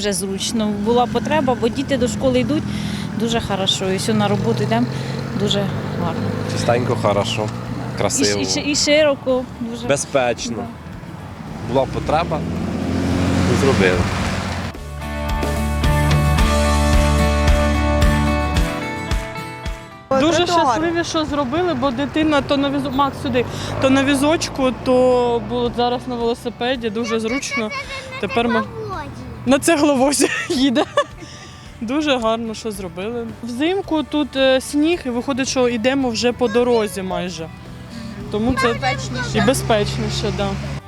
дуже зручно. Була потреба, бо діти до школи йдуть дуже хорошо. І все на роботу йдемо дуже гарно. Чистенько, хорошо, красиво, і, і широко, дуже безпечно. Була потреба, зробили. Дуже щасливі, що зробили, бо дитина то на візу... Макс сюди, то на візочку, то було зараз на велосипеді, дуже зручно. Тепер ми на цегловозі їде. Дуже гарно, що зробили. Взимку тут е, сніг, і виходить, що йдемо вже по дорозі майже. Тому це і безпечніше, так. Да.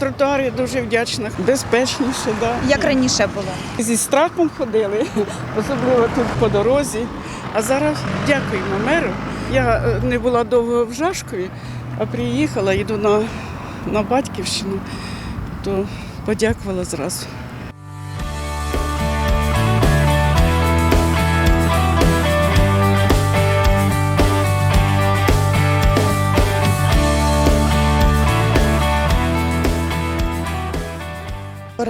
За тротуар я дуже вдячна. Безпечніше, да. Як раніше було? Зі страхом ходили, особливо тут по дорозі. А зараз дякуємо меру. Я е, не була довго в Жашкові, а приїхала, йду на, на батьківщину, то подякувала зразу.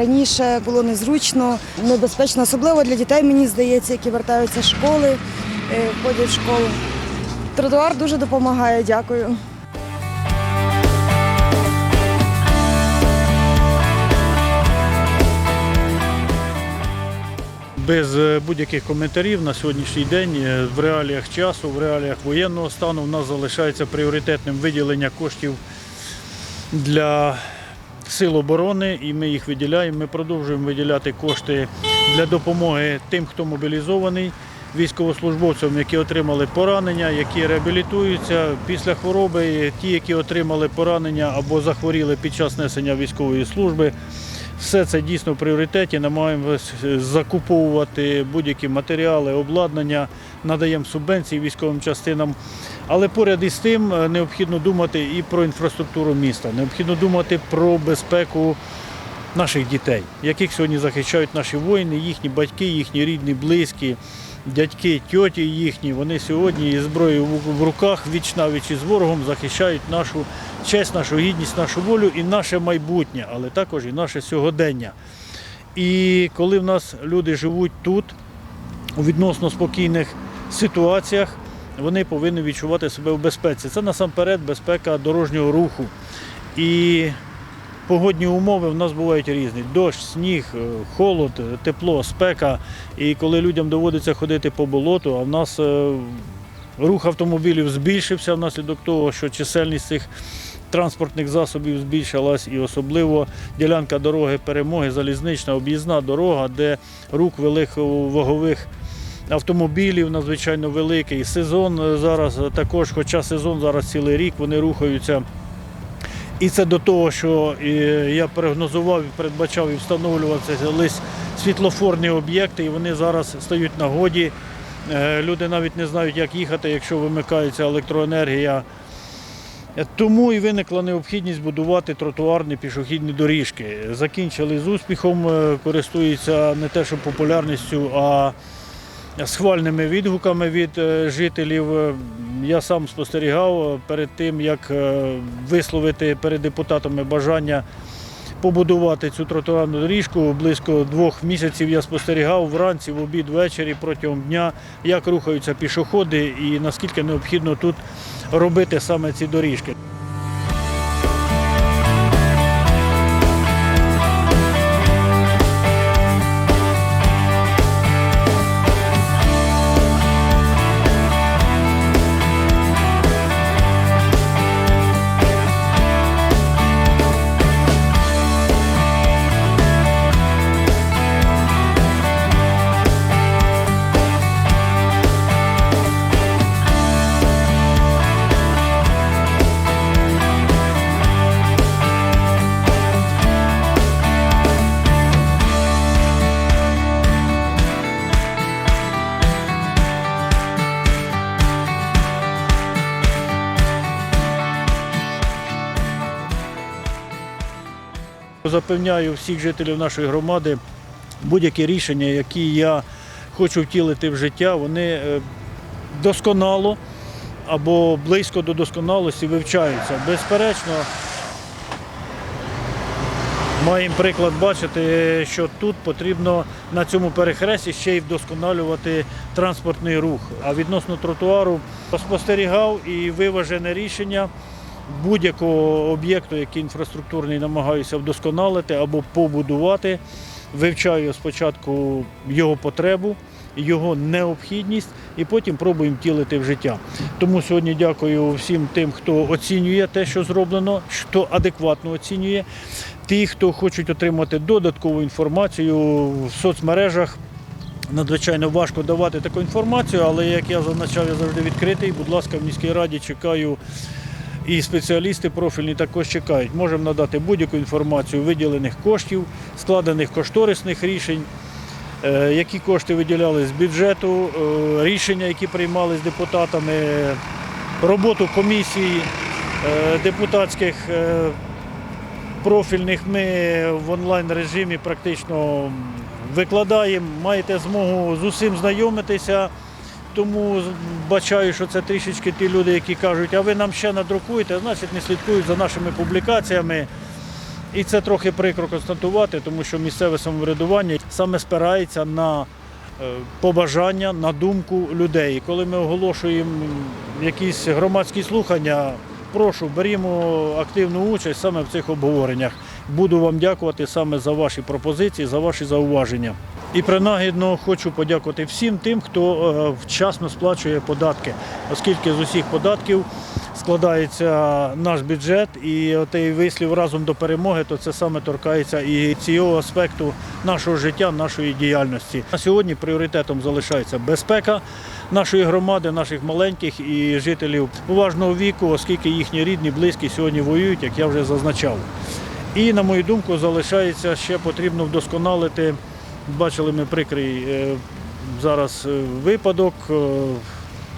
Раніше було незручно, небезпечно, особливо для дітей, мені здається, які вертаються з школи, е, ходять в школу. Тротуар дуже допомагає, дякую. Без е, будь-яких коментарів на сьогоднішній день е, в реаліях часу, в реаліях воєнного стану в нас залишається пріоритетним виділення коштів для сил оборони, і ми їх виділяємо. Ми продовжуємо виділяти кошти для допомоги тим, хто мобілізований, військовослужбовцям, які отримали поранення, які реабілітуються після хвороби, ті, які отримали поранення або захворіли під час несення військової служби. Все це дійсно в пріоритеті. Намагаємося закуповувати будь-які матеріали, обладнання, надаємо субвенції військовим частинам. Але поряд із тим е, необхідно думати і про інфраструктуру міста, необхідно думати про безпеку наших дітей, яких сьогодні захищають наші воїни, їхні батьки, їхні рідні, близькі, дядьки, тьоті їхні. Вони сьогодні із зброєю в- руках віч на віч із ворогом захищають нашу честь, нашу гідність, нашу волю і наше майбутнє, але також і наше сьогодення. І коли в нас люди живуть тут, у відносно спокійних ситуаціях, вони повинні відчувати себе в безпеці. Це насамперед безпека дорожнього руху. І погодні умови в нас бувають різні: дощ, сніг, е, холод, е, тепло, спека. І коли людям доводиться ходити по болоту, а в нас е, рух автомобілів збільшився внаслідок того, що чисельність цих транспортних засобів збільшилась, і особливо ділянка дороги перемоги, залізнична об'їзна дорога, де рух великовагових автомобілів надзвичайно великий. Сезон зараз також, хоча сезон зараз цілий рік, вони рухаються. І це до того, що е, я прогнозував передбачав і встановлював це лише світлофорні об'єкти, і вони зараз стають на годі. Е, Люди навіть не знають, як їхати, якщо вимикається електроенергія. Тому і виникла необхідність будувати тротуарні пішохідні доріжки. Закінчили з успіхом, е, користуються не те, що популярністю, а схвальними відгуками від е, жителів. Е, Я сам спостерігав е, перед тим, як висловити перед депутатами бажання побудувати цю тротуарну доріжку. Близько двох місяців я спостерігав вранці, в обід, ввечері протягом дня, як рухаються пішоходи і наскільки необхідно тут робити саме ці доріжки. Запевняю всіх жителів нашої громади, будь-які рішення, які я хочу втілити в життя, вони е, досконало або близько до досконалості вивчаються. Безперечно, маємо приклад бачити, що тут потрібно на цьому перехресті ще й вдосконалювати транспортний рух. А відносно тротуару спостерігав і виважене рішення будь-якого об'єкту, який інфраструктурний намагаюся вдосконалити або побудувати. Вивчаю спочатку його потребу, його необхідність і потім пробуємо втілити в життя. Тому сьогодні дякую всім тим, хто оцінює те, що зроблено, хто адекватно оцінює. Ті, хто хочуть отримати додаткову інформацію в соцмережах. Надзвичайно важко давати таку інформацію, але як я зазначав, я завжди відкритий. Будь ласка, в міській раді чекаю і спеціалісти профільні також чекають. Можемо надати будь-яку інформацію виділених коштів, складених кошторисних рішень, е, які кошти виділяли з бюджету, е, рішення, які приймали з депутатами, роботу комісій е, депутатських профільних ми в онлайн режимі практично викладаємо. Маєте змогу з усім знайомитися. Тому бачаю, що це трішечки ті люди, які кажуть, а ви нам ще надрукуєте, значить не слідкують за нашими публікаціями. І це трохи прикро констатувати, тому що місцеве самоврядування саме спирається на е, побажання, на думку людей. Коли ми оголошуємо якісь громадські слухання, прошу, берімо активну участь саме в цих обговореннях. Буду вам дякувати саме за ваші пропозиції, за ваші зауваження. І принагідно хочу подякувати всім тим, хто е, вчасно сплачує податки, оскільки з усіх податків складається наш бюджет, і отей вислів разом до перемоги, то це саме торкається і цього аспекту нашого життя, нашої діяльності. На сьогодні пріоритетом залишається безпека нашої громади, наших маленьких і жителів поважного віку, оскільки їхні рідні, близькі сьогодні воюють, як я вже зазначав. І, на мою думку, залишається ще потрібно вдосконалити. Бачили ми прикрий е, зараз е, випадок, е,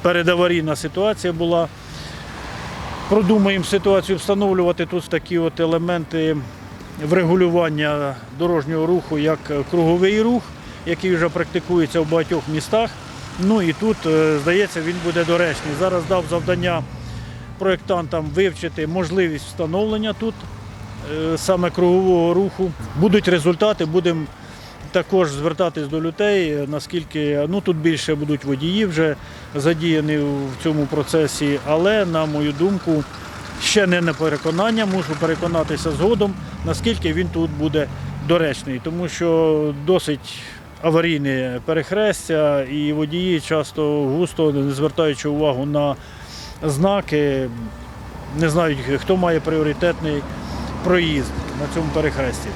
передаварійна ситуація була. Продумаємо ситуацію встановлювати тут такі от елементи врегулювання дорожнього руху, як круговий рух, який вже практикується в багатьох містах. Ну і тут, здається, він буде доречний. Зараз дав завдання проєктантам вивчити можливість встановлення тут саме кругового руху. Будуть результати, будемо також звертатись до людей, наскільки ну тут більше будуть водії вже задіяні в цьому процесі, але на мою думку, ще не на переконання, мушу переконатися згодом, наскільки він тут буде доречний, тому що досить аварійне перехрестя, і водії часто густо, не звертаючи увагу на знаки, не знають, хто має пріоритетний проїзд на цьому перехресті.